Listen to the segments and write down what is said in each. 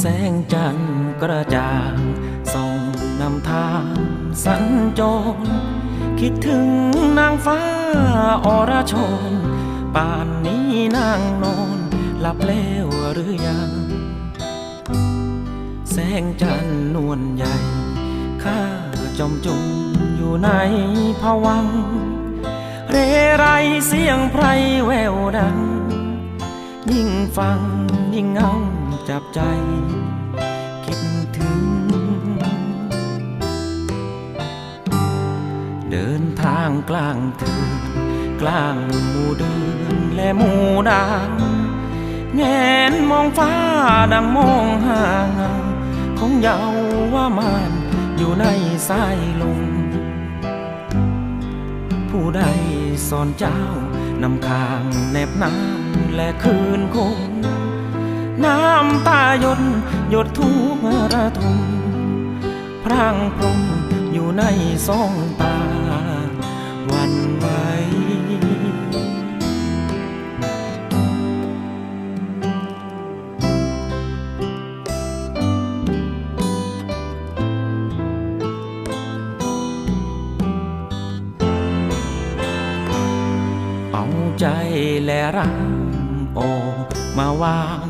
แสงจันทร์กระจ่างส่องนำทางสัญจร คิดถึงนางฟ้าอรชรป่านนี้นางนอนหลับแล้วหรือยัง แสงจันทร์นวลใหญ่ ข้าจอมจุมอยู่ในภวัง เรไรเสียงไพรแววดัง ยิ่งฟังยิ่งเงา จับใจคิดถึง เดินทางกลางถือนกลางหมู่เดือนและหมู่ดางแงนมองฟ้าดังมองหาเงาของเยาว่ามานอยู่ในสายลมผู้ใดสอนเจ้านำคางแนบน้ำและคืนคง น้ำตาหยดหยดทุกระทมพรางพรมอยู่ในสองตาวันไหวเอาใจและรักออมาวาง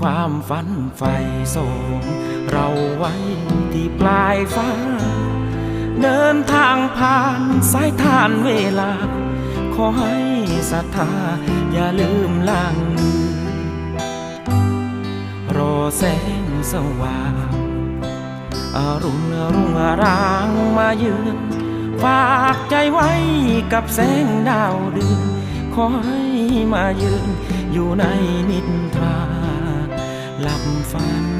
ความฝันไฟส่งเราไว้ที่ปลายฟ้า เดินทางผ่านสายทานเวลา ขอให้ศรัทธาอย่าลืมล่างลือรอแสงสว่างอรุณรุ่งรางมาเยือนฝากใจไว้กับแสงดาวเดือนขอให้มายืนอยู่ในนิทรา หลั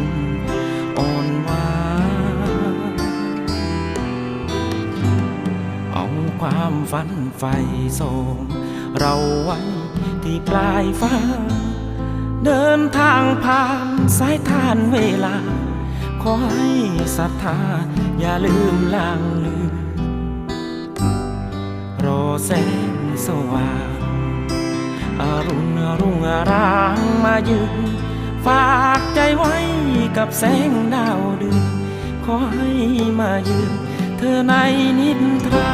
อ่อนหวานเอาความฝันไฟส่งเราไว้ที่ปลายฟ้า เดินทางผ่านสายทานเวลา ขอให้ศรัทธาอย่าลืมล่างลือรอแสงสว่างอรุณรุ่งอรางมายืน ฝากใจไว้กับแสงดาวเดือนขอให้มายืนเธอในนิทรา